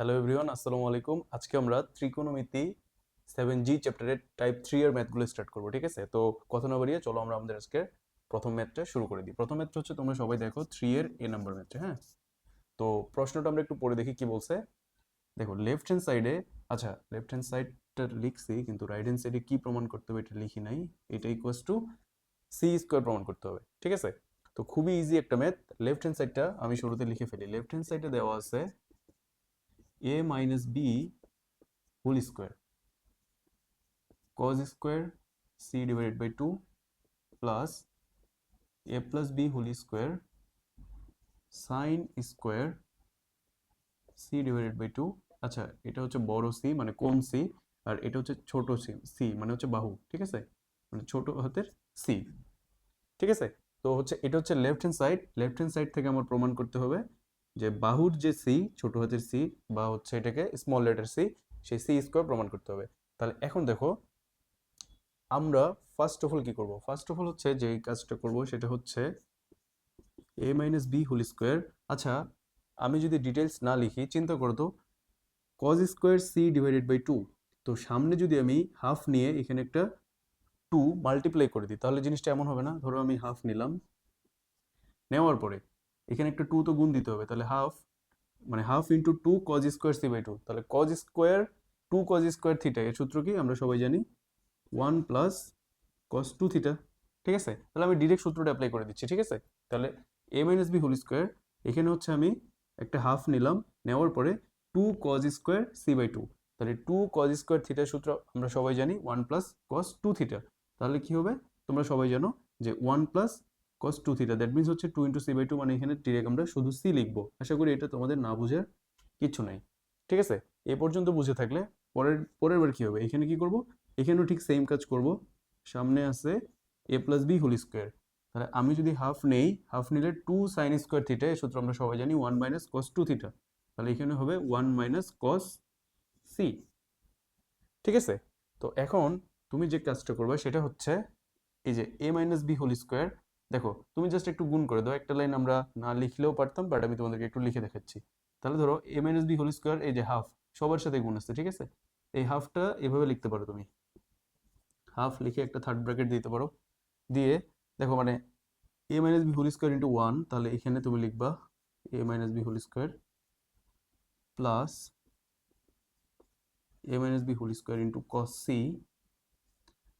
Hello everyone আসসালামু আলাইকুম আজকে আমরা ত্রিকোণমিতি সেভেন জি চ্যাপ্টারের টাইপ থ্রি এর ম্যাথগুলো স্টার্ট করব, ঠিক আছে? তো কথা না বাড়িয়ে চলো আমরা আমাদের আজকে প্রথম ম্যাথটা শুরু করে দিই। প্রথম ম্যাথটা হচ্ছে তোমরা সবাই দেখো থ্রি এর এ নাম্বার ম্যাথটা হ্যাঁ? তো প্রশ্নটা আমরা একটু পড়ে দেখি কি বলছে। দেখো লেফট হ্যান্ড সাইডে আচ্ছা লেফট হ্যান্ড সাইডটা লিখছি, কিন্তু রাইট হ্যান্ড সাইডে কি প্রমাণ করতে হবে এটা লিখি নাই। এটা ইকুয়াস টু সি স্কোয়ার প্রমাণ করতে হবে, ঠিক আছে? তো খুবই ইজি একটা ম্যাথ লেফট হ্যান্ড সাইডটা আমি শুরুতে লিখে ফেলি। লেফট হ্যান্ড সাইডে দেওয়া আছে a minus b whole square. Cos square c divided by 2 plus a plus b whole square sin square c divided by 2 আচ্ছা এটা হচ্ছে বড় c মানে কোন c? আর এটা হচ্ছে ছোট c c মানে হচ্ছে বাহু, ঠিক আছে? মানে ছোট হাতের c, ঠিক আছে? তো হচ্ছে, এটা হচ্ছে left hand side left hand side থেকে আমার প্রমাণ করতে হবে। যে বাহুর যে সি, ছোট হাতের সি বা হচ্ছে এটাকে স্মল লেটার সি সেই সি স্কোয়ার প্রমাণ করতে হবে। তাহলে এখন দেখো, আমরা ফার্স্ট অফ অল কী করব? ফার্স্ট অফ অল হচ্ছে যে কাজটা করব সেটা হচ্ছে A minus B whole square আচ্ছা আমি যদি ডিটেলস না লিখি, চিন্তা করো তো cos square C divided by two তো সামনে যদি আমি হাফ নিয়ে এখানে একটা টু মাল্টিপ্লাই করে দিই, তাহলে জিনিসটা এমন হবে না। ধরো আমি হাফ নিলাম। নেওয়ার পরে এখানে একটা টু তো গুণ দিতে হবে, তাহলে হাফ মানে half into two cos square C by two তাহলে cos square two cos square theta এর সূত্র কি? আমরা সবাই জানি one plus cos two theta ঠিক আছে? তাহলে আমি ডিরেক্ট সূত্রটা অ্যাপ্লাই করে দিচ্ছি, ঠিক আছে? তাহলে A minus B whole square এখানে হচ্ছে আমি একটা হাফ নিলাম, নেওয়ার পরে two cos square C by two তাহলে টু কজ স্কোয়ার থিটার সূত্র আমরা সবাই জানি one plus cos two theta তাহলে কি হবে? তোমরা সবাই জানো যে one plus cos two theta that means হচ্ছে two into C by two মানে এখানে ডিরেক্ট আমরা শুধু সি লিখব। আশা করি এটা তোমাদের না বুঝার কিচ্ছু নাই। ঠিক আছে? এ পর্যন্ত বুঝে থাকলে পরের পরের বার কী হবে? এখানে কি করব? এখানেও ঠিক সেম কাজ করব। সামনে আছে A plus B whole square তাহলে আমি যদি হাফ নেই হাফ নিলে টু সাইন স্কোয়ার থিটা এই সূত্র আমরা সবাই জানি one minus cos two theta তাহলে এখানে হবে ওয়ান মাইনাস কস সি ঠিক আছে? তো এখন তুমি যে কাজটা করবে সেটা হচ্ছে এই যে A minus B whole square দেখো, তুমি জাস্ট একটু গুণ করে দাও, একটা লাইন আমরা না লিখলেও পারতাম বাট আমি তোমাদেরকে একটু লিখে দেখাচ্ছি। তাহলে ধরো A minus B whole square এই যে হাফ সবার সাথে গুণ আছে, ঠিক আছে? এই হাফটা এভাবে লিখতে পারো তুমি। হাফ লিখে একটা থার্ড ব্র্যাকেট দিতে পারো। দিয়ে, দেখো মানে A minus B whole square into one তাহলে এখানে তুমি লিখবা A minus B whole square plus A minus B whole square into cos C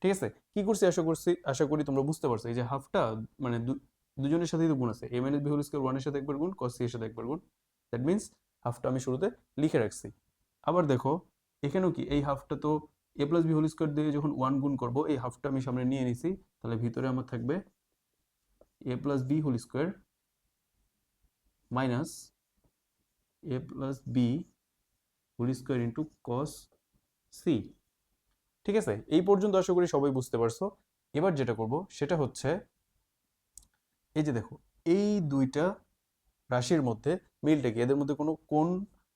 ঠিক আছে? কি করছি? আশা করছি, আশা করি তোমরা বুঝতে পারছ। এই যে হাফটা মানে দুজনের সাথেই তো গুণ আছে। A minus B whole square ওয়ানের সাথে একবার গুণ কস সি এর সাথে একবার গুণ। দ্যাট মিনস হাফটা আমি শুরুতে লিখে রাখছি। আবার দেখো, এখানেও কি? এই হাফটা তো A plus B whole square দিয়ে যখন ওয়ান গুণ করব, এই হাফটা আমি সামনে নিয়ে নিছি। তাহলে ভিতরে আমার থাকবে A plus B whole square minus A plus B whole square into cos C ঠিক আছে? এই পর্যন্ত আশা করি সবাই বুঝতে পারছ। এবার যেটা করব, সেটা হচ্ছে, এই যে দেখো, এই দুইটা রাশির মধ্যে মিলটা কি এদের মধ্যে কোনো কোন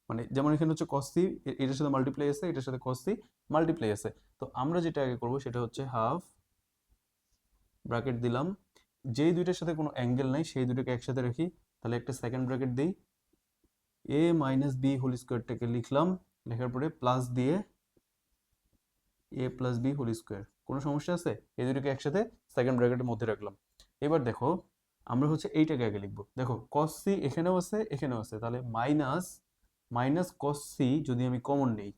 মানে যেমন এখানে হচ্ছে কসি এটার সাথে মাল্টিপ্লাই আছে, এটার সাথে কসি মাল্টিপ্লাই আছে। তো আমরা যেটা আগে করব, সেটা হচ্ছে হাফ ব্র্যাকেট দিলাম। যেই দুইটার সাথে কোনো অ্যাঙ্গেল নাই, সেই দুটোকে একসাথে রাখি। তাহলে একটা সেকেন্ড ব্র্যাকেট দিই। এ মাইনাস বি হোল স্কোয়ারটাকে লিখলাম। লেখার পরে প্লাস দিয়ে A plus B whole square কোনো সমস্যা আছে? এই দুটোকে একসাথে সেকেন্ড ব্র্যাকেটের মধ্যে রাখলাম। এবার দেখো, আমরা হচ্ছে এইটাকে আগে লিখব। দেখো কস সি এখানেও আছে এখানেও আছে। তাহলে মাইনাস মাইনাস কস সি যদি আমি কমন নেই।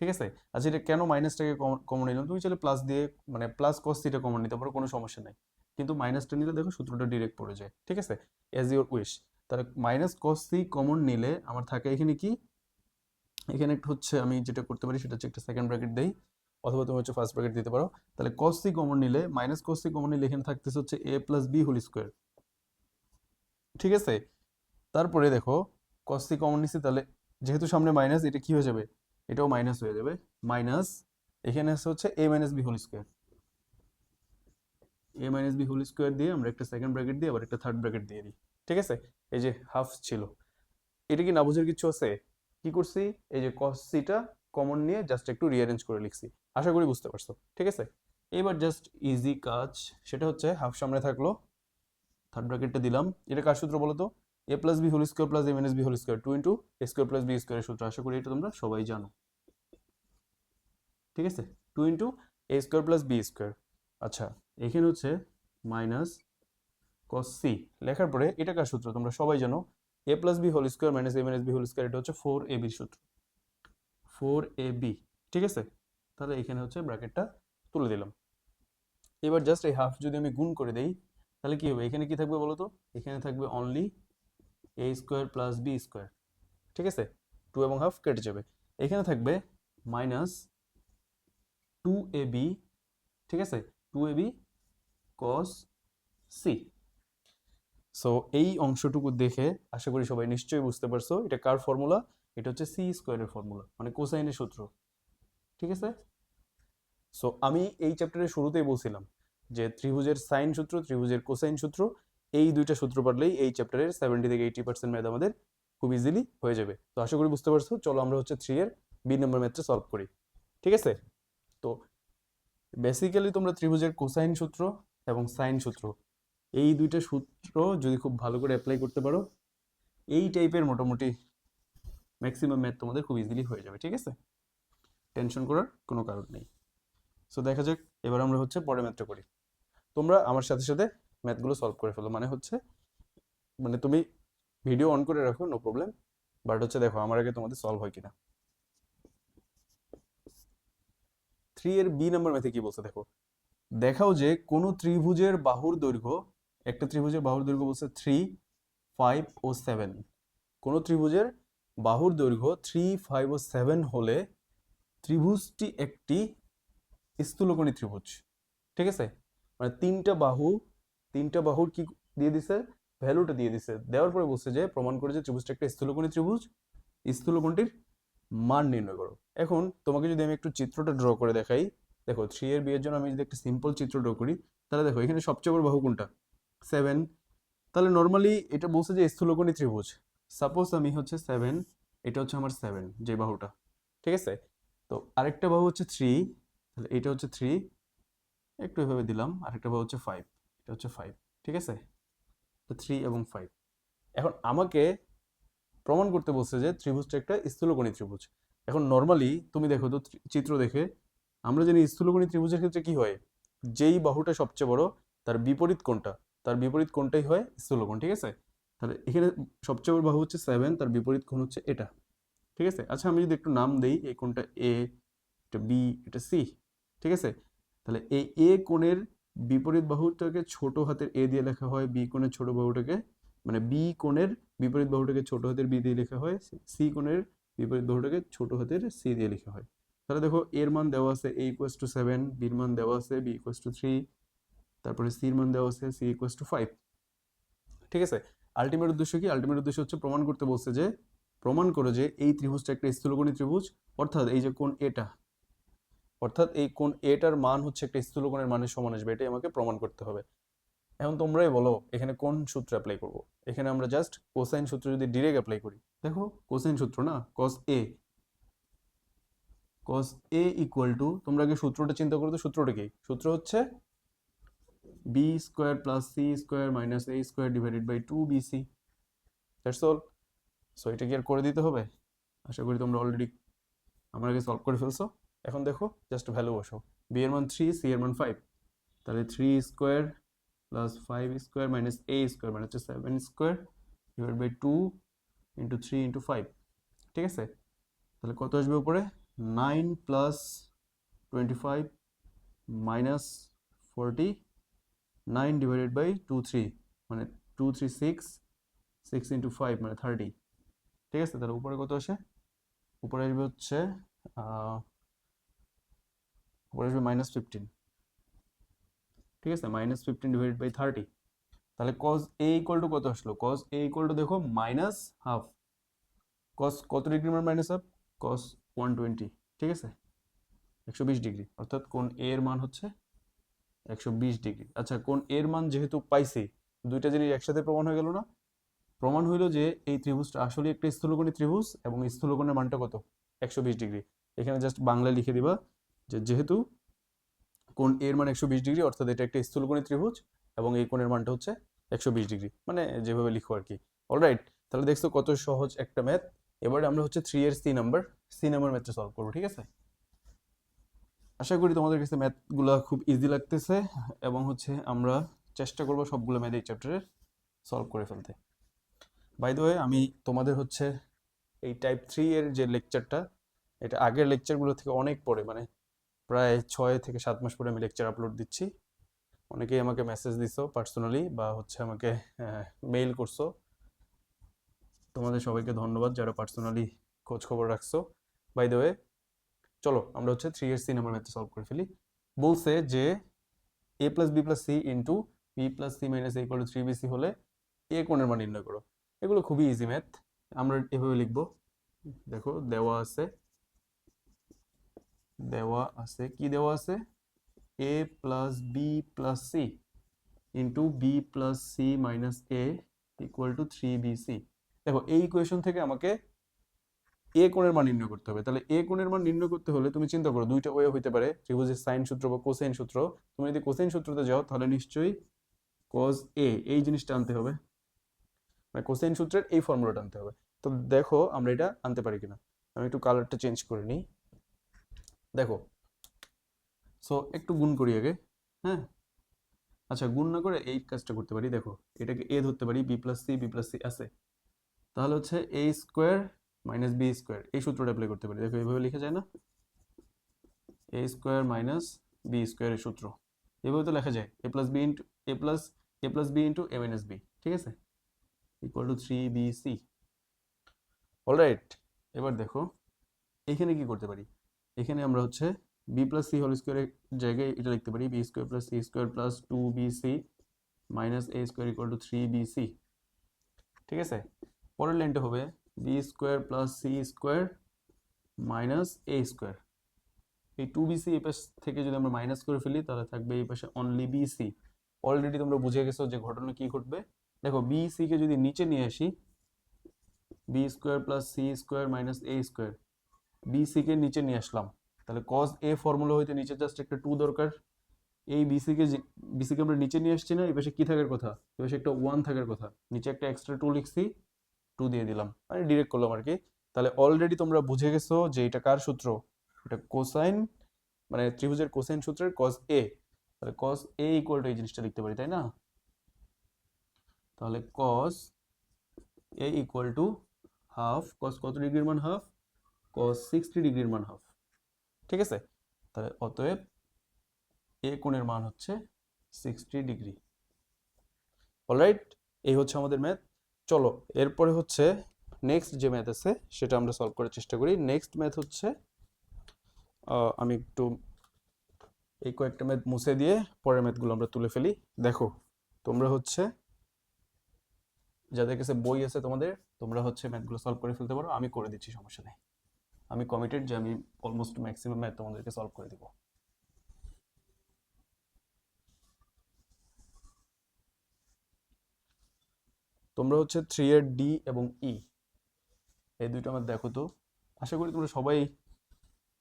ঠিক আছে? আচ্ছা এটা কেন মাইনাসটাকে কমন নিলাম? তুমি চাইলে প্লাস দিয়ে মানে প্লাস কস সিটা কমন নিতে পারো, কোনো সমস্যা নাই। কিন্তু মাইনাসটা নিলে দেখো সূত্রটা ডিরেক্ট পড়ে যায়। ঠিক আছে? অ্যাজ ইউর উইশ তাহলে মাইনাস কস সি কমন নিলে আমার থাকে এখানে কি? এখানে একটু হচ্ছে আমি যেটা করতে পারি সেটা হচ্ছে একটা সেকেন্ড ব্র্যাকেট দেই, অথবা তুমি হচ্ছে ফার্স্ট ব্র্যাকেট দিতে পারো। তাহলে কস সি কমন নিলে মাইনাস কস সি কমন নিলে এখানে থাকতেছে হচ্ছে A plus B whole square ঠিক আছে? তারপরে দেখো কস সি কমন নিছি, তাহলে যেহেতু সামনে মাইনাস এটা কি হয়ে যাবে? এটাও মাইনাস হয়ে যাবে। মাইনাস এখানে আছে হচ্ছে A minus B whole square A minus B whole square দিয়ে আমরা একটা সেকেন্ড ব্র্যাকেট দিই আবার একটা থার্ড ব্র্যাকেট দিয়ে দিই। ঠিক আছে? এই যে হাফ ছিল। এটা কি না বুঝার কিছু আছে? কি করছি? এই যে কস সিটা কমন নিয়ে জাস্ট একটু রিঅ্যারেঞ্জ করে লিখছি। আশা করি বুঝতে পারছ। ঠিক আছে? এবার জাস্ট ইজি কাজ, সেটা হচ্ছে হাফ সামনে থাকল। থার্ড ব্র্যাকেটটা দিলাম। এটা কার সূত্র বলো তো A plus B whole square plus A minus B whole square two into A square plus B স্কোয়ারের সূত্র। আশা করি এটা তোমরা সবাই জানো। ঠিক আছে? Two into A square plus B square আচ্ছা এখানে হচ্ছে মাইনাস কস সি লেখার পরে এটা কার সূত্র? তোমরা সবাই জানো। A plus B whole square minus A minus B whole square এটা হচ্ছে ফোর এ বির সূত্র। ফোর এ বি ঠিক আছে? তাহলে এখানে হচ্ছে ব্র্যাকেটটা তুলে দিলাম। এবার জাস্ট এই হাফ যদি আমি গুণ করে দেই, তাহলে কি হবে? এখানে কি থাকবে বলো তো এখানে থাকবে only A square plus B square ঠিক আছে? টু এবং হাফ কেটে যাবে। এখানে থাকবে মাইনাস টু এ বি ঠিক আছে? Two A B cos C so এই অংশটুকু দেখে আশা করি সবাই নিশ্চয়ই বুঝতে পারছ। এটা কার ফর্মুলা এটা হচ্ছে সি স্কোয়ারের ফর্মুলা মানে কোসাইনের সূত্র। ঠিক আছে? সো আমি এই চ্যাপ্টারের শুরুতেই বলছিলাম যে ত্রিভুজের সাইন সূত্র, ত্রিভুজের কোসাইন সূত্র, এই দুইটা সূত্র পারলেই এই চ্যাপ্টারের সেভেন্টি থেকে এইটি পার্সেন্ট ম্যাথ আমাদের খুব ইজিলি হয়ে যাবে। তো আশা করি বুঝতে পারছ, চলো আমরা হচ্ছে থ্রি এর বি নম্বর ম্যাথটা সলভ করি। ঠিক আছে? তো বেসিক্যালি তোমরা ত্রিভুজের কোসাইন সূত্র এবং সাইন সূত্র এই দুইটা সূত্র যদি খুব ভালো করে অ্যাপ্লাই করতে পারো, এই টাইপের মোটামুটি ম্যাক্সিমাম ম্যাথ তোমাদের খুব ইজিলি হয়ে যাবে, ঠিক আছে? টেনশন করার কোনো কারণ নেই। সো দেখা যাক, এবার আমরা হচ্ছে পরে ম্যাথটা করি। তোমরা আমার সাথে সাথে ম্যাথগুলো সলভ করে ফেলো মানে হচ্ছে মানে তুমি ভিডিও অন করে রাখো নো প্রবলেম বাট হচ্ছে দেখো, আমার আগে তোমাদের সলভ হয় কিনা। থ্রি এর বি নাম্বার ম্যাথে কি বলছে দেখো? দেখাও যে কোন ত্রিভুজের বাহুর দৈর্ঘ্য একটা ত্রিভুজের বাহুর দৈর্ঘ্য বলছে থ্রি ফাইভ ও সেভেন কোন ত্রিভুজের বাহুর দৈর্ঘ্য থ্রি ফাইভ ও সেভেন হলে ত্রিভুজটি একটি স্থূলকোণী ত্রিভুজ। ঠিক আছে? মানে তিনটা বাহু, তিনটা বাহুর কি দিয়ে দিছে? ভ্যালুটা দিয়ে দিছে। দেওয়ার পরে বলছে যে, প্রমাণ করে যে ত্রিভুজটা একটা স্থূলকোণী ত্রিভুজ, স্থূলকোণটির মান নির্ণয় করো। এখন তোমাকে যদি আমি একটু চিত্রটা ড্র করে দেখাই, দেখো থ্রি এর বিয়ের জন্য আমি যদি একটা সিম্পল চিত্র ড্র করি, তাহলে দেখো এখানে সবচেয়ে বড় বাহু কোনটা? সেভেন তাহলে নর্মালি এটা বলছে যে স্থূলকোণী ত্রিভুজ। সাপোজ আমি হচ্ছে সেভেন এটা হচ্ছে আমার সেভেন যে বাহুটা। ঠিক আছে? তো আরেকটা বাহু হচ্ছে থ্রি তাহলে এটা হচ্ছে থ্রি একটু এভাবে দিলাম, আরেকটা বাহু হচ্ছে ফাইভ এটা হচ্ছে ফাইভ ঠিক আছে? তো থ্রি এবং ফাইভ এখন আমাকে প্রমাণ করতে বলছে যে ত্রিভুজটা একটা স্থূলকোণী ত্রিভুজ। এখন নর্মালি তুমি দেখো তো চিত্র দেখে, আমরা জানি স্থূলকোণী ত্রিভুজের ক্ষেত্রে কি হয়? যেই বাহুটা সবচেয়ে বড়, তার বিপরীত কোণটা। তার বিপরীত কোণটাই হয়? স্থূলকোণ ঠিক আছে? তাহলে এখানে সবচেয়ে বড় বাহু হচ্ছে সেভেন তার বিপরীত কোণ হচ্ছে এটা, ঠিক আছে? আচ্ছা আমি যদি একটু নাম দেই, এই কোণটা এ এটা বি এটা সি ঠিক আছে? তাহলে এই এ কোণের বিপরীত বাহুটাকে ছোট হাতের এ দিয়ে লেখা হয় বি কোণের ছোট বাহুটাকে মানে বি কোণের বিপরীত বাহুটাকে ছোট হাতের বি দিয়ে লেখা হয় সি কোণের বিপরীত বাহুটাকে ছোট হাতের সি দিয়ে লেখা হয়। তাহলে দেখো এর মান দেওয়া আছে এ ইকুয়াস টু সেভেন বির মান দেওয়া আছে বি ইকুয়াস টু থ্রি তারপরে সির মান দেওয়া হচ্ছে সি ইকুয়াস টু ফাইভ ঠিক আছে? আলটিমেট উদ্দেশ্য কি? আলটিমেট উদ্দেশ্য হচ্ছে প্রমাণ করতে বলছে যে, প্রমাণ করো যে এই ত্রিভুজটা একটা স্থূলকোণী ত্রিভুজ, অর্থাৎ এই যে কোণ এটা, অর্থাৎ এই কোণ এটার মান হচ্ছে একটা স্থূলকোণের মানের সমান আসবে, এটাই আমাকে প্রমাণ করতে হবে। এখন তোমরাই বলো, এখানে কোন সূত্র অ্যাপ্লাই করব? এখানে আমরা জাস্ট কোসাইন সূত্র যদি ডিরেক্ট অ্যাপ্লাই করি, দেখো কোসাইন সূত্র না কস এ কস এ ইকুয়াল টু তোমরা আগে সূত্রটা চিন্তা করো তো, সূত্রটা কি? সূত্র হচ্ছে plus C square minus A square divided by two B C that's all so এটা কি আর করে দিতে হবে? আশা করি তোমরা অলরেডি আমার আগে সলভ করে ফেলছো। এখন দেখো জাস্ট ভ্যালু বসো বি এর মান থ্রি সি এর মান ফাইভ তাহলে three square plus five square minus A square মানে হচ্ছে seven square divide by two into three into five ঠিক আছে? তাহলে কত আসবে উপরে? Nine plus twenty five minus forty nine divided by two three মানে two three six six into five মানে থার্টি। ঠিক আছে? তাহলে উপরে কত আসে? উপরে আসবে হচ্ছে উপরে আসবে মাইনাস ফিফটিন ঠিক আছে? Minus fifteen divided by thirty তাহলে কজ এ ইকুয়াল টু কত আসলো? কজ এ ইকুয়াল টু দেখো মাইনাস হাফ কস কত ডিগ্রি মান minus half cos one twenty ঠিক আছে? একশো বিশ ডিগ্রি অর্থাৎ কোন এর মান হচ্ছে একশো বিশ ডিগ্রি। আচ্ছা কোন এর মান যেহেতু পাইছি, দুইটা জিনিস একসাথে প্রমাণ হয়ে গেল না? প্রমাণ হইল যে এই ত্রিভুজটা আসলে একটা স্থূলকোণী ত্রিভুজ এবং স্থূলকোণের মানটা কত? একশো বিশ ডিগ্রি। এখানে জাস্ট বাংলায় লিখে দিবা যে যেহেতু কোন এর মান একশো বিশ ডিগ্রি, অর্থাৎ এটা একটা স্থূলকোণী ত্রিভুজ এবং এই কোণের মানটা হচ্ছে একশো বিশ ডিগ্রি। মানে যেভাবে লিখো আর কি। অলরাইট তাহলে দেখছ কত সহজ একটা ম্যাথ এবারে আমরা হচ্ছে থ্রি এর সি নাম্বার সি নাম্বার ম্যাথটা সলভ করব, ঠিক আছে? আশা করি তোমাদের কাছে ম্যাথগুলো খুব ইজি লাগতেছে এবং হচ্ছে আমরা চেষ্টা করব সবগুলো ম্যাথ এই চ্যাপ্টারে সলভ করে ফেলতে। বাই দ্য ওয়ে আমি তোমাদের হচ্ছে এই টাইপ থ্রি এর যে লেকচারটা এটা আগের লেকচারগুলো থেকে অনেক পরে মানে প্রায় ছয় থেকে সাত মাস পরে আমি লেকচার আপলোড দিচ্ছি। অনেকেই আমাকে মেসেজ দিছো পার্সোনালি বা হচ্ছে আমাকে মেইল করছ। তোমাদের সবাইকে ধন্যবাদ যারা পার্সোনালি খোঁজ খবর রাখছো। বাই দ্য ওয়ে চলো, আমরা হচ্ছে থ্রি এর সি নাম্বার ম্যাথে সলভ করে ফেলি। বলছে যে A plus B plus C into B plus C minus A equal to three B C হলে এ কোণের মান নির্ণয় করো। এগুলো খুবই ইজি ম্যাথ আমরা এভাবে লিখব। দেখো, দেওয়া আছে। দেওয়া আছে, কি দেওয়া আছে? A plus B plus C into B plus C minus A equal to three B C দেখো, এই ইকুয়েশন থেকে আমাকে এ কোণের মান নির্ণয় করতে হবে। তাহলে এ কোণের মান নির্ণয় করতে হলে তুমি চিন্তা করো, দুইটা ওয়ে হইতে পারে। ত্রিভুজের সাইন সূত্র বা কোসাইন সূত্র। তুমি যদি কোসাইন সূত্রতে যাও, তাহলে নিশ্চয়ই কজ এ এই জিনিসটা আনতে হবে। মানে কোসাইন সূত্রের এই ফর্মুলাটা আনতে হবে। তো দেখো আমরা এটা আনতে পারি কিনা। আমি একটু কালারটা চেঞ্জ করে নিই। দেখো সো একটু গুণ করি আগে হ্যাঁ? আচ্ছা গুণ না করে এই কাজটা করতে পারি। দেখো, এটাকে এ ধরতে পারি B plus C B plus C আছে। তাহলে হচ্ছে A square minus B square এই সূত্রটা অ্যাপ্লাই করতে পারি। দেখো এইভাবে লিখা যায় না। এ স্কোয়ার মাইনাস বি স্কোয়ারের সূত্র। এভাবে তো লেখা যায়। A plus B into A plus A plus B into A minus B ঠিক আছে? Equal to three B C alright এবার দেখো, এখানে কি করতে পারি? এখানে আমরা হচ্ছে বি প্লাস সি হোল স্কোয়ারের জায়গায় এটা লিখতে পারি। B square plus C square plus two B C minus A square equal to three B C ঠিক আছে? পরের লাইনটা হবে B square plus C square minus A square এই টু বিসি এই পাশ থেকে যদি আমরা মাইনাস করে ফেলি, তাহলে থাকবে এই পাশে অনলি বিসি অলরেডি তোমরা বুঝে গেছো যে ঘটনা কি ঘটবে। দেখো বি সি কে যদি নিচে নিয়ে আসি B square plus C square minus A square B C কে নিচে নিয়ে আসলাম। তাহলে কজ এ ফর্মুলা হইতে নিচে জাস্ট একটা টু দরকার। এই বিসি কে বিসি কে আমরা নিচে নিয়ে আসছি না, এই পাশে কি থাকার কথা? এই পাশে একটা ওয়ান থাকার কথা। নিচে একটা এক্সট্রা টু লিখছি। টু দিয়ে দিলাম। মানে ডিরেক্ট করলাম আর কি তাহলে অলরেডি তোমরা বুঝে গেছো যে এটা কার সূত্র? এটা কোসাইন মানে ত্রিভুজের কোসাইন সূত্রের কজ এ তাহলে কজ এ ইকুয়াল টু এই জিনিসটা লিখতে পারি, তাই না? তাহলে cos A equal to half cos কত ডিগ্রির মান হাফ কজ সিক্সটি ডিগ্রির মান হাফ ঠিক আছে? তাহলে অতএব এ কোণের মান হচ্ছে সিক্সটি ডিগ্রি। অলরাইট এই হচ্ছে আমাদের ম্যাথ চলো, এরপরে হচ্ছে নেক্সট যে ম্যাথ আছে, সেটা আমরা সলভ করার চেষ্টা করি। নেক্সট ম্যাথ হচ্ছে আমি একটু এই কয়েকটা ম্যাথ মুছে দিয়ে পরের ম্যাথগুলো আমরা তুলে ফেলি। দেখো, তোমরা হচ্ছে, যাদের কাছে বই আছে তোমাদের, তোমরা হচ্ছে ম্যাথগুলো সলভ করে ফেলতে পারো। আমি করে দিচ্ছি, সমস্যা নেই। আমি কমিটেড যে আমি অলমোস্ট ম্যাক্সিমাম ম্যাথ তোমাদেরকে সলভ করে দিব। তোমরা হচ্ছে থ্রি এর ডি এবং ই এই দুইটা আমার দেখো তো। আশা করি তোমরা সবাই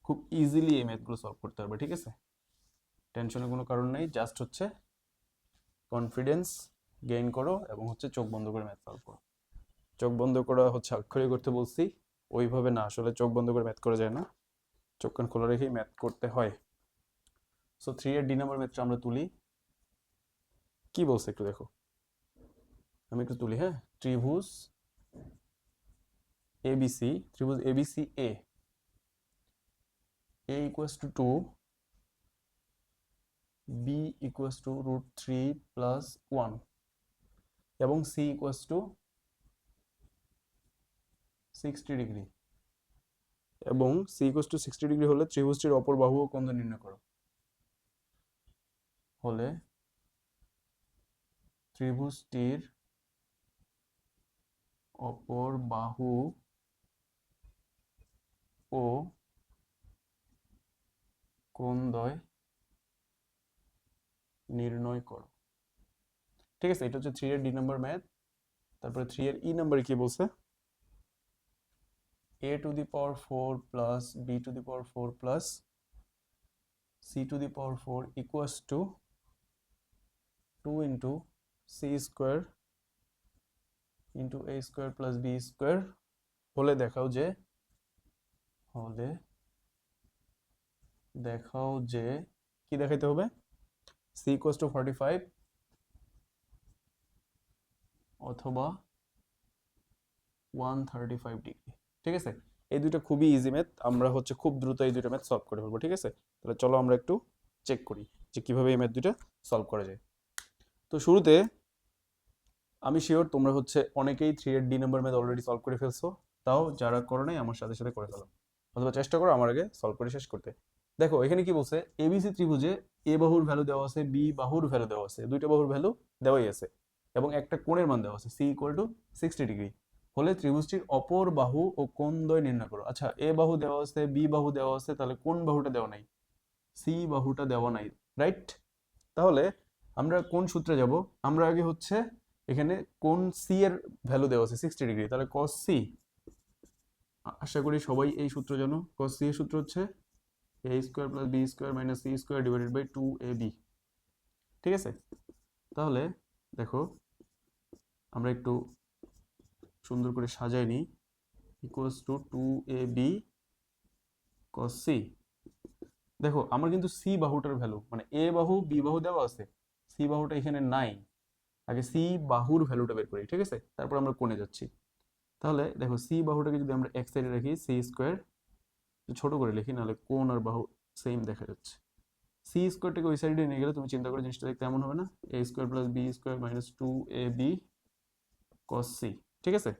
খুব ইজিলি এই ম্যাথগুলো সলভ করতে পারবে, ঠিক আছে? টেনশনের কোনো কারণ নেই জাস্ট হচ্ছে কনফিডেন্স গেইন করো এবং হচ্ছে চোখ বন্ধ করে ম্যাথ সলভ করো। চোখ বন্ধ করা হচ্ছে অক্ষরে করতে বলছি, ওইভাবে না, আসলে চোখ বন্ধ করে ম্যাথ করা যায় না। চোখ কান খোলা রেখেই ম্যাথ করতে হয়। সো থ্রি এর ডি নাম্বার ম্যাথটা আমরা তুলি। কি বলছে একটু দেখো। আমি একটু তুলি হ্যাঁ? ত্রিভুজ এবিসি ত্রিভুজ ABC A A equals to two B equals to root three plus one এবং C equals to sixty degree এবং C equals to sixty degree হলে ত্রিভুজটির অপর বাহু কোণ নির্ণয় করো? হলে ত্রিভুজটির অপর বাহু ও কোনদয় নির্ণয় করো। ঠিক আছে, এটা হচ্ছে থ্রি এর ডি নাম্বার ম্যাথ তারপরে থ্রি এর e ই নাম্বার কি বলছে? A to the power four plus B to the power four plus C to the power four equals to two into C square into A square plus B square হলে দেখাও যে, হলে দেখাও যে, কি দেখাইতে হবে? C equals to forty five অথবা ওয়ান থার্টি ফাইভ ডিগ্রি ঠিক আছে? এই দুটো খুবই ইজি ম্যাথ আমরা হচ্ছে খুব দ্রুত এই দুটো ম্যাথ সলভ করে ফেলব, ঠিক আছে? তাহলে চলো আমরা একটু চেক করি যে কীভাবে এই ম্যাথ দুটো সলভ করা যায়। তো শুরুতে আমি শিওর তোমরা হচ্ছে অনেকেই থ্রি এর D number math already solve করে ফেলছো। তাও যারা করো নাই, আমার সাথে সাথে করে ফেলো। অথবা চেষ্টা করো আমার আগে সলভ করে শেষ করতে। দেখো, এখানে কি বলছে? এবিসি ত্রিভুজে এ বাহুর ভ্যালু দেওয়া আছে বি বাহুর ভ্যালু দেওয়া আছে। দুইটা বাহুর ভ্যালু দেওয়াই আছে। এবং একটা কোণের মান দেওয়া আছে C equal to sixty degree হলে ত্রিভুজটির অপর বাহু ও কোন দ্বয় নির্ণয় করো। আচ্ছা এ বাহু দেওয়া আছে বি বাহু দেওয়া আছে, তাহলে কোন বাহুটা দেওয়া নাই। সি বাহুটা দেওয়া নাই রাইট তাহলে আমরা কোন সূত্রে যাব? আমরা আগে হচ্ছে এখানে কোন সি এর ভ্যালু দেওয়া আছে? সিক্সটি ডিগ্রি তাহলে কস সি আশা করি সবাই এই সূত্র জানো। কস সি এর সূত্র হচ্ছে A square plus B square minus C square divided by two A B ঠিক আছে? তাহলে দেখো, আমরা একটু সুন্দর করে সাজাই নিই। Equals to two A B cos C দেখো, আমার কিন্তু সি বাহুটার ভ্যালু মানে এ বাহু বি বাহু দেওয়া আছে। সি বাহুটা এখানে নাই। আগে সি বাহুর ভ্যালুটা বের করি, ঠিক আছে? তারপর আমরা কোণে যাচ্ছি। তাহলে দেখো সি বাহুটাকে যদি আমরা এক সাইডে রাখি সি স্কোয়ার ছোট করে লিখি, নাহলে কোণ আর বাহু সেম দেখা যাচ্ছে। সি স্কোয়ারটাকে ওই সাইডে নিয়ে গেলে তুমি চিন্তা করে জিনিসটা দেখতে এমন হবে না। A square plus B square minus two A B cos C ঠিক আছে?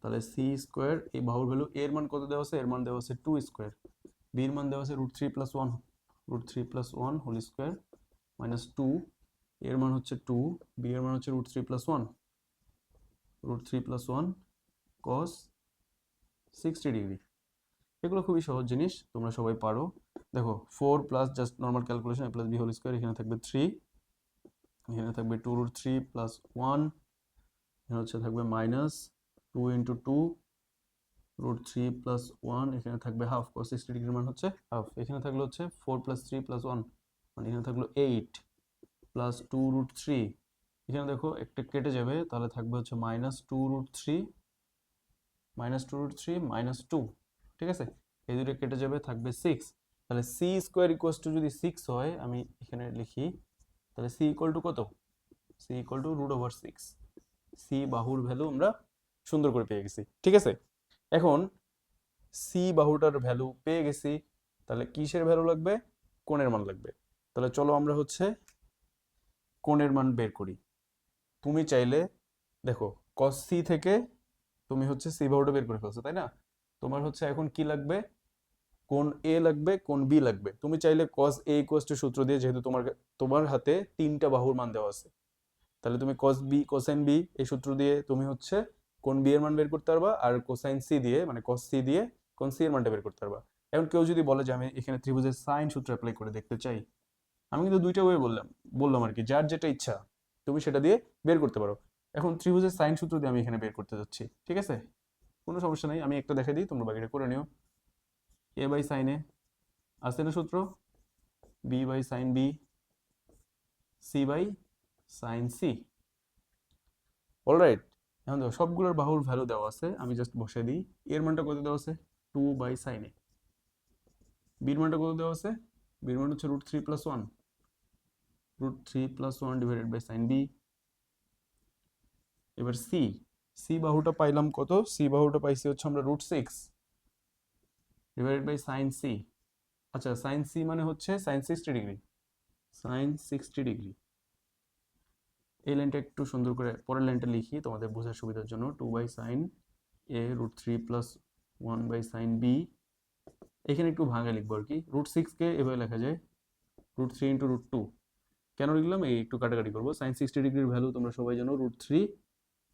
তাহলে সি স্কোয়ার এই বাহুর ভ্যালু এর মান কত দেওয়া আছে? এর মান দেওয়া আছে টু স্কোয়ার বির মান দেওয়া আছে root three plus one root three plus one whole square minus two এর মান হচ্ছে টু বি এর মান হচ্ছে root three plus one root three plus one cos sixty degree এগুলো খুবই সহজ জিনিস, তোমরা সবাই পারো। দেখো four plus just normal calculation plus B whole square এখানে থাকবে থ্রি এখানে থাকবে two root three plus one এখানে হচ্ছে থাকবে minus two into two root three plus one এখানে থাকবে হাফ কস সিক্সটি ডিগ্রির মান হচ্ছে হাফ এখানে থাকল হচ্ছে four plus three plus one মানে এখানে থাকল eight plus two root three এখানে দেখো একটা কেটে যাবে, তাহলে থাকবে হচ্ছে minus two root three minus two root three minus two ঠিক আছে? এই দুটো কেটে যাবে, থাকবে সিক্স তাহলে সি স্কোয়ার ইকুয়াস টু যদি সিক্স হয়, আমি এখানে লিখি, তাহলে সি ইকুয়াল টু কত? C equal to root over six C বাহুর ভ্যালু আমরা সুন্দর করে পেয়ে গেছি। ঠিক আছে? এখন সি বাহুটার ভ্যালু পেয়ে গেছি, তাহলে কিসের ভ্যালু লাগবে? কোণের মান লাগবে। তাহলে চলো আমরা হচ্ছে কোণের মান বের করি। তুমি চাইলে, দেখো কস সি থেকে তুমি হচ্ছে সি ভাউটা বের করে ফেলছো, তাই না? তোমার হচ্ছে এখন কি লাগবে? কোন এ লাগবে কোন বি লাগবে। তুমি চাইলে কস এ ইকুয়াস টু সূত্র দিয়ে যেহেতু তোমার তোমার হাতে তিনটা বাহুর মান দেওয়া আছে, তাহলে তুমি কস বি কোসাইন বি এই সূত্র দিয়ে তুমি হচ্ছে কোন বি এর মান বের করতে পারবা আর কোসাইন সি দিয়ে মানে কস সি দিয়ে কোন সি এর মানটা বের করতে পারবা। এখন কেউ যদি বলে যে আমি এখানে ত্রিভুজের সাইন সূত্র অ্যাপ্লাই করে দেখতে চাই আমি কিন্তু দুইটা ওয়ে বললাম বললাম আর কি, যার যেটা ইচ্ছা তুমি সেটা দিয়ে বের করতে পারো। এখন ত্রিভুজের সাইন সূত্র দিয়ে আমি এখানে বের করতে যাচ্ছি, ঠিক আছে? কোনো সমস্যা নাই, আমি একটা দেখে দিই, তোমরা বাকিটা করে নিও। এ বাই সাইন আছে না সূত্র? B by sine B C by sine C alright এখন দেখো, সবগুলোর বাহুর ভ্যালু দেওয়া আছে, আমি জাস্ট বসে দিই। এর মানটা কত দেওয়া আছে? Two by sine A. বির মানটা কত দেওয়া আছে? বির মান হচ্ছে root three plus one root three plus one divided by sine B এবার সি সি বাহুটা পাইলাম কত? সি বাহুটা পাইছি হচ্ছে আমরা root six divided by sine C আচ্ছা সাইন সি মানে হচ্ছে sine sixty degree sine sixty degree এই লাইনটা একটু সুন্দর করে পরের লাইনটা লিখি, তোমাদের বোঝার সুবিধার জন্য। Two by sine A root three plus one by sine B এখানে একটু ভাঙা লিখব আর কি। রুট সিক্সকে এভাবে লেখা যায়। Root three into root two কেন লিখলাম? এই একটু কাটাকাটি করব। সাইন সিক্সটি ডিগ্রির ভ্যালু তোমরা সবাই জানো root three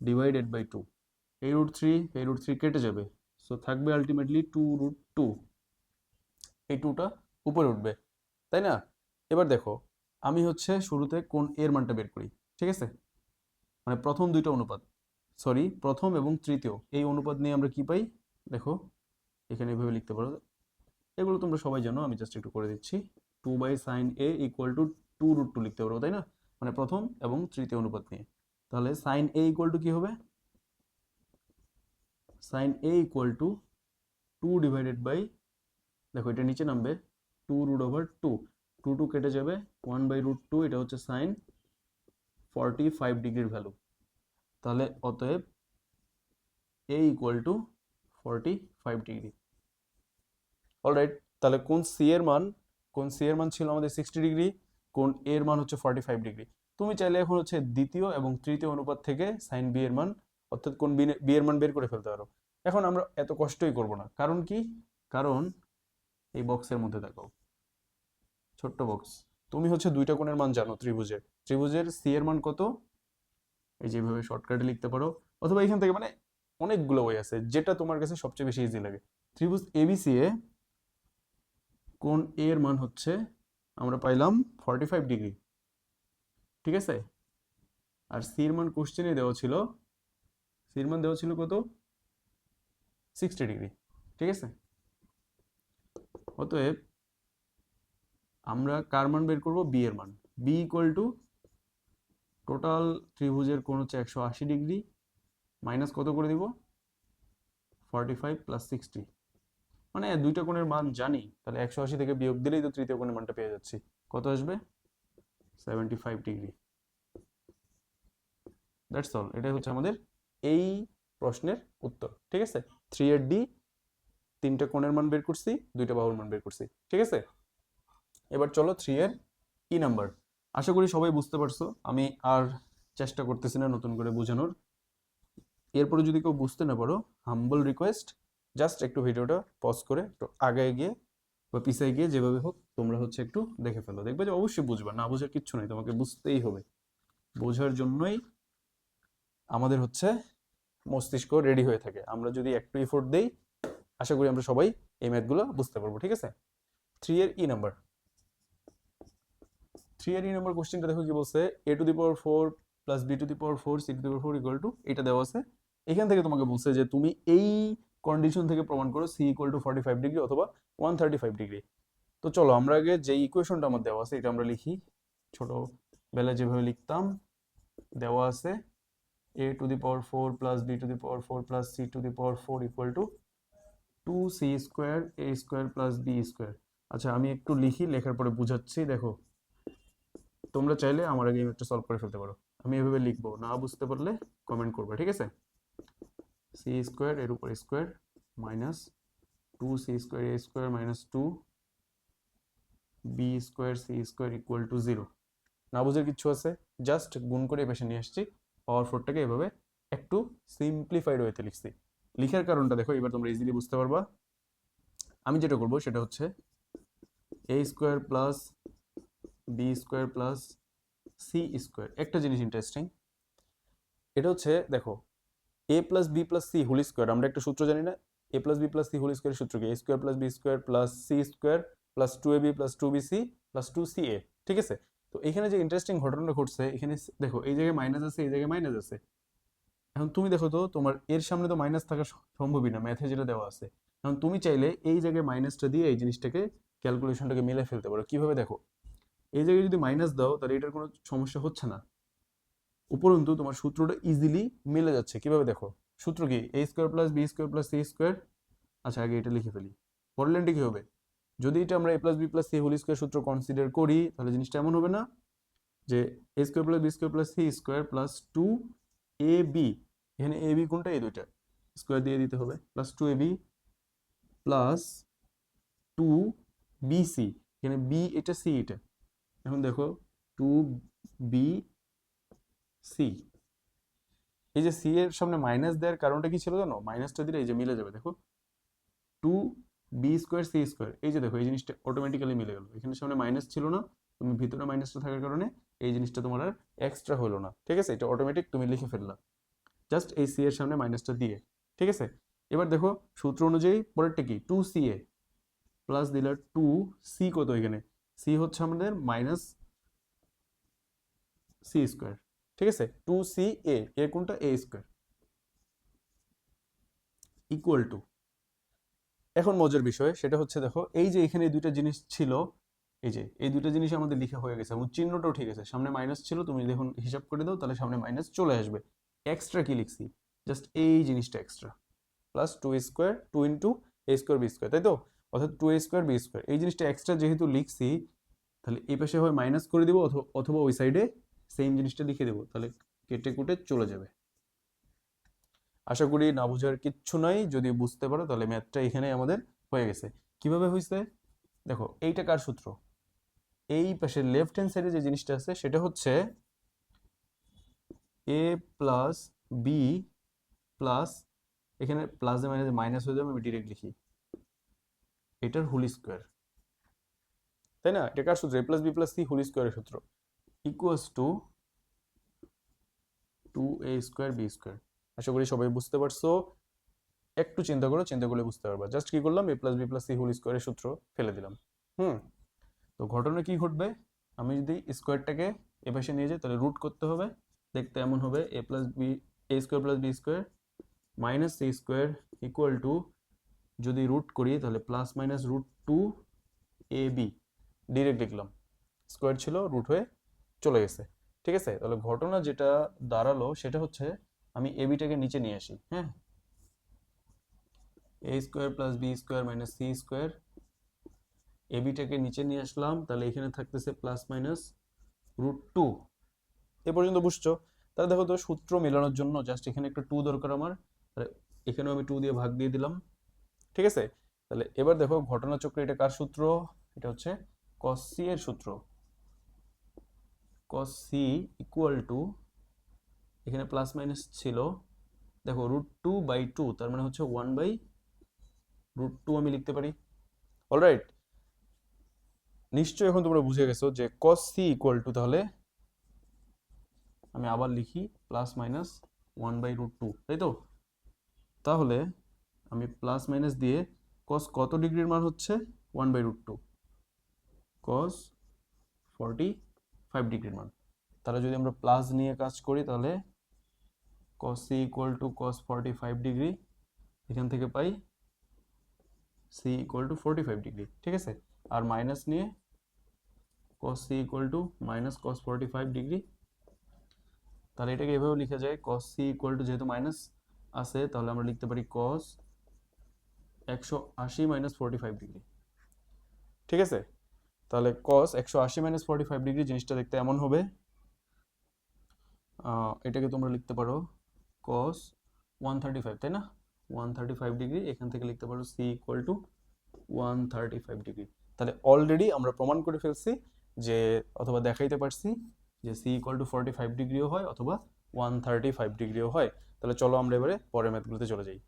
divided by two এই রুট থ্রি এই রুট থ্রি কেটে যাবে। সো থাকবে আলটিমেটলি টু রুট টু এই টুটা উপরে উঠবে, তাই না? এবার দেখো, আমি হচ্ছে শুরুতে কোন এর মানটা বের করি, ঠিক আছে? মানে প্রথম দুইটা অনুপাত সরি প্রথম এবং তৃতীয়। এই অনুপাত নিয়ে আমরা কি পাই? দেখো, এখানে এভাবে লিখতে পারো। এগুলো তোমরা সবাই জানো, আমি জাস্ট একটু করে দিচ্ছি। Two by sine A equal to two root two লিখতে পারব, তাই না? মানে প্রথম এবং তৃতীয় অনুপাত নিয়ে। তাহলে সাইন এ ইকুয়াল টু কি হবে? Sine A equal to two divided by দেখো এটা নিচে নামবে two root over two two two কেটে যাবে ওয়ান বাই রুট টু এটা হচ্ছে সাইন ফর্টি ফাইভ ডিগ্রির ভ্যালু তাহলে অতএব A equal to forty five degree alright তাহলে কোন সি এর মান, কোন সি এর মান ছিল আমাদের সিক্সটি ডিগ্রি এ এর মান হচ্ছে ফর্টি ফাইভ ডিগ্রি তুমি চাইলে এখন হচ্ছে দ্বিতীয় এবং তৃতীয় অনুপাত থেকে সাইন বি এর মান, অর্থাৎ কোন বি এর মান বের করে ফেলতে পারো। এখন আমরা এত কষ্টই করব না। কারণ কি? কারণ এই বক্সের মধ্যে দেখো, ছোট্ট বক্স তুমি হচ্ছে দুইটা কোণের মান জানো, ত্রিভুজের। ত্রিভুজের সি এর মান কত? এই যেভাবে শর্টকাটে লিখতে পারো। অথবা এখান থেকে মানে অনেকগুলো বই আছে, যেটা তোমার কাছে সবচেয়ে বেশি ইজি লাগে। ত্রিভুজ এবিসি এ কোন এর মান হচ্ছে আমরা পাইলাম ফর্টি ফাইভ ডিগ্রি ঠিক আছে? আর সির মান কোশ্চেনে দেওয়া ছিল সির মান দেওয়া ছিল কত? সিক্সটি ডিগ্রি ঠিক আছে? অতএব আমরা কার মান বের করব? বি এর মান। বি ইকুয়াল টু টোটাল ত্রিভুজের কোণ হচ্ছে একশো আশি ডিগ্রি মাইনাস কত করে দিব? ফর্টি ফাইভ প্লাস সিক্সটি মানে দুইটা কোণের মান জানি, তাহলে একশো আশি থেকে বিয়োগ দিলেই তো তৃতীয় কোণের মানটা পেয়ে যাচ্ছি। কত আসবে? Seventy five degree that's all এটাই হচ্ছে আমাদের এই প্রশ্নের উত্তর, ঠিক আছে? থ্রি এর ডি তিনটা কোণের মান বের করছি, দুইটা বাহুর মান বের করছি, ঠিক আছে? এবার চলো থ্রি এর ই নাম্বার আশা করি সবাই বুঝতে পারছ, আমি আর চেষ্টা করতেছি না নতুন করে বোঝানোর। এরপরে যদি কেউ বুঝতে না পারো হাম্বল রিকোয়েস্ট জাস্ট একটু ভিডিওটা পজ করে একটু আগে গিয়ে বা পিছিয়ে গিয়ে যেভাবে হোক তোমরা হচ্ছে একটু দেখে ফেলো। দেখবে যে অবশ্যই বুঝবা, না বোঝার কিচ্ছু নেই, তোমাকে বুঝতেই হবে। বোঝার জন্যই আমাদের হচ্ছে মস্তিষ্ক রেডি হয়ে থাকে। আমরা যদি একটু এফোর্ট দেই, আশা করি আমরা সবাই এই ম্যাথগুলো বুঝতে পারব, ঠিক আছে? থ্রি এর ই নাম্বার থ্রি এর ই নাম্বার কোশ্চেনটা দেখো কি বলছে A to the power four plus B to the power four C to the power four equal to এটা দেওয়া আছে। এখান থেকে তোমাকে বলছে যে তুমি এই কন্ডিশন থেকে প্রমাণ করো C equal to forty five degree অথবা ওয়ান থার্টি ফাইভ ডিগ্রি তো চলো, আমরা আগে যে ইকুয়েশনটা আমার দেওয়া আছে, এটা আমরা লিখি। ছোটবেলায় যেভাবে লিখতাম, দেওয়া আছে A to the power four plus B to the power four plus C to the power four equal to two C square A square plus B square আচ্ছা আমি একটু লিখি, লেখার পরে বুঝাচ্ছি, দেখো। তোমরা চাইলে আমার আগে একটা সলভ করে ফেলতে পারো। আমি এভাবে লিখব, না বুঝতে পারলে কমেন্ট করবে, ঠিক আছে? সি স্কোয়ার এর উপর square minus two C square A square minus two B square C square equal to zero না বুঝার কিছু আছে? জাস্ট গুণ করে এপাশে নিয়ে আসছি পাওয়ার ফোরটাকে এভাবে একটু সিম্পলিফাইড ওয়েতে লিখছি। লিখার কারণটা দেখো, এবার তোমরা ইজিলি বুঝতে পারবা। আমি যেটা করব সেটা হচ্ছে A square plus B square plus C square একটা জিনিস ইন্টারেস্টিং এটা হচ্ছে দেখো A plus B plus C whole square আমরা একটা সূত্র জানি না? A plus B plus C whole square সূত্র কি? A square plus B square plus C square plus two A B plus two B C plus two C A ঠিক আছে? তো এখানে যে ইন্টারেস্টিং ঘটনাটা ঘটছে, এখানে দেখো, এই জায়গায় মাইনাস আছে, এই জায়গায় মাইনাস আছে। এখন তুমি দেখো তো, তোমার এর সামনে তো মাইনাস থাকা সম্ভবই না ম্যাথে যেটা দেওয়া আছে। এখন তুমি চাইলে এই জায়গায় মাইনাসটা দিয়ে এই জিনিসটাকে ক্যালকুলেশনটাকে মিলে ফেলতে পারো। কীভাবে দেখো? এই জায়গায় যদি মাইনাস দাও, তাহলে এটার কোনো সমস্যা হচ্ছে না। উপরন্তু তোমার সূত্রটা ইজিলি মিলে যাচ্ছে। কীভাবে দেখো? সূত্র কি? A square plus B square plus C square আচ্ছা আগে এটা লিখে ফেলি। পরের লাইনটা কি হবে? যদি এটা আমরা A plus B plus C whole square সূত্র কনসিডার করি, তাহলে জিনিসটা এমন হবে না যে A square plus B square plus C square plus two A B এখানে এ বি কোনটা? এই দুইটা। স্কোয়ার দিয়ে দিতে হবে। Plus two A B plus two B C এখানে বি এটা সি এটা। এখন দেখো টু বি সি এই যে সি এর সামনে মাইনাস দেওয়ার কারণটা কি ছিল জানো? মাইনাসটা দিলে এই যে মিলে যাবে, দেখো। Two B square C square এই যে দেখো, এই জিনিসটা অটোমেটিক্যালি মিলে গেল। এখানে সামনে মাইনাস ছিল না, তুমি ভিতরে মাইনাসটা থাকার কারণে এই জিনিসটা তোমার আর এক্সট্রা হলো না। ঠিক আছে? এটা অটোমেটিক তুমি লিখে ফেললা। জাস্ট এই সি এর সামনে মাইনাসটা দিয়ে। ঠিক আছে? এবার দেখো, সূত্র অনুযায়ী পরেরটা কি? টু সি এ প্লাস দিলা টু সি কত এখানে? সি হচ্ছে আমাদের মাইনাস সি স্কোয়ার ঠিক আছে? টু সি এ এর কোনটা? এ স্কোয়ার ইকুয়াল টু এখন মজার বিষয়, সেটা হচ্ছে দেখো, এই যে এখানে দুইটা জিনিস ছিল, এই যে, এই দুটো জিনিস আমাদের লিখা হয়ে গেছে, এবং চিহ্নটাও ঠিক আছে। সামনে মাইনাস ছিল, তুমি দেখুন হিসাব করে দাও, তাহলে সামনে মাইনাস চলে আসবে। এক্সট্রা কি লিখছি? জাস্ট এই জিনিসটা extra plus two square two into A square B square তাই তো? অর্থাৎ two A square B square এই জিনিসটা এক্সট্রা যেহেতু লিখছি, তাহলে এই পাশে হয় মাইনাস করে দিব, অথ- অথবা ওই সাইডে সেম জিনিসটা লিখে দেবো, তাহলে কেটে কুটে চলে যাবে। আশা করি না বোঝার কিচ্ছু নাই, যদি বুঝতে পারো তাহলে ম্যাথটা এখানে আমাদের হয়ে গেছে। কীভাবে হয়েছে দেখো, এইটা কার সূত্র? এই পাশে লেফট হ্যান্ড সাইডে যে জিনিসটা আছে, সেটা হচ্ছে এ প্লাস বি প্লাস এখানে প্লাস মাইনাস মাইনাস হয়ে যাবে, আমি ডিরেক্ট লিখি। এটার হোল স্কোয়ার তাই না? এটা কার সূত্র? A plus B plus C whole স্কোয়ারের সূত্র। Equals to two A square B square আশা করি সবাই বুঝতে পারছ। একটু চিন্তা করো, চিন্তা করলে বুঝতে পারবা। জাস্ট কি করলাম? A plus B plus C whole স্কোয়ারের সূত্র ফেলে দিলাম। হুম? তো ঘটনা কি ঘটবে? আমি যদি স্কোয়ারটাকে এ পাশে নিয়ে যাই, তাহলে রুট করতে হবে। দেখতে এমন হবে A plus B A square plus B square minus C square equal to যদি রুট করি, তাহলে plus minus root two A B direct লিখলাম। স্কোয়ার ছিল রুট হয়ে চলে গেছে। ঠিক আছে? তাহলে ঘটনা যেটা দাঁড়াল সেটা হচ্ছে আমি এ বিটাকে নিচে নিয়ে আসি হ্যাঁ? A square plus B square minus C square A বিটাকে নিচে নিয়ে আসলাম, তাহলে এখানে থাকতেছে plus minus root two A পর্যন্ত বুঝছ? তাহলে দেখো তো সূত্র মেলানোর জন্য জাস্ট এখানে একটা টু দরকার আমার এখানেও আমি টু দিয়ে ভাগ দিয়ে দিলাম। ঠিক আছে? তাহলে এবার দেখো ঘটনা চক্রে এটা কার সূত্র? এটা হচ্ছে c এর সূত্র। Cos c ইকুয়াল টু এখানে প্লাস মাইনাস ছিল, দেখো রুট টু বাই টু তার মানে হচ্ছে ওয়ান বাই রুট টু আমি লিখতে পারি। অলরাইট নিশ্চয়ই এখন তোমরা বুঝে গেছো যে cos c ইকুয়াল টু তাহলে আমি আবার লিখি plus minus one by root two তাই তো? তাহলে আমি প্লাস মাইনাস দিয়ে cos কত ডিগ্রির মান হচ্ছে? One by root two cos forty five ডিগ্রির মান তাহলে যদি আমরা প্লাস নিয়ে কাজ করি, তাহলে cos c equal to cos forty five degree এখান থেকে পাই c equal to forty five degree ঠিক আছে? আর মাইনাস নিয়ে cos c equal to minus cos forty five degree তাহলে এটাকে এভাবেও লেখা যায়, cos c ইকুয়াল টু যেহেতু মাইনাস আছে, তাহলে আমরা লিখতে পারি cos একশো আশি মাইনাস ফোরটি ফাইভ ডিগ্রি ঠিক আছে? তাহলে কস একশো আশি মাইনাস ফোরটি ফাইভ ডিগ্রি জিনিসটা দেখতে এমন হবে। এটাকে তোমরা লিখতে পারো কস ওয়ান থার্টি ফাইভ তাই না? ওয়ান থার্টি ফাইভ ডিগ্রি এখান থেকে লিখতে পারো C equal to one thirty five degree তাহলে অলরেডি আমরা প্রমাণ করে ফেলছি যে, অথবা দেখাইতে পারছি যে C equal to forty five ডিগ্রিও হয়, অথবা ওয়ান থার্টি ফাইভ ডিগ্রিও হয়। তাহলে চলো আমরা এবারে পরের ম্যাথগুলোতে চলে যাই।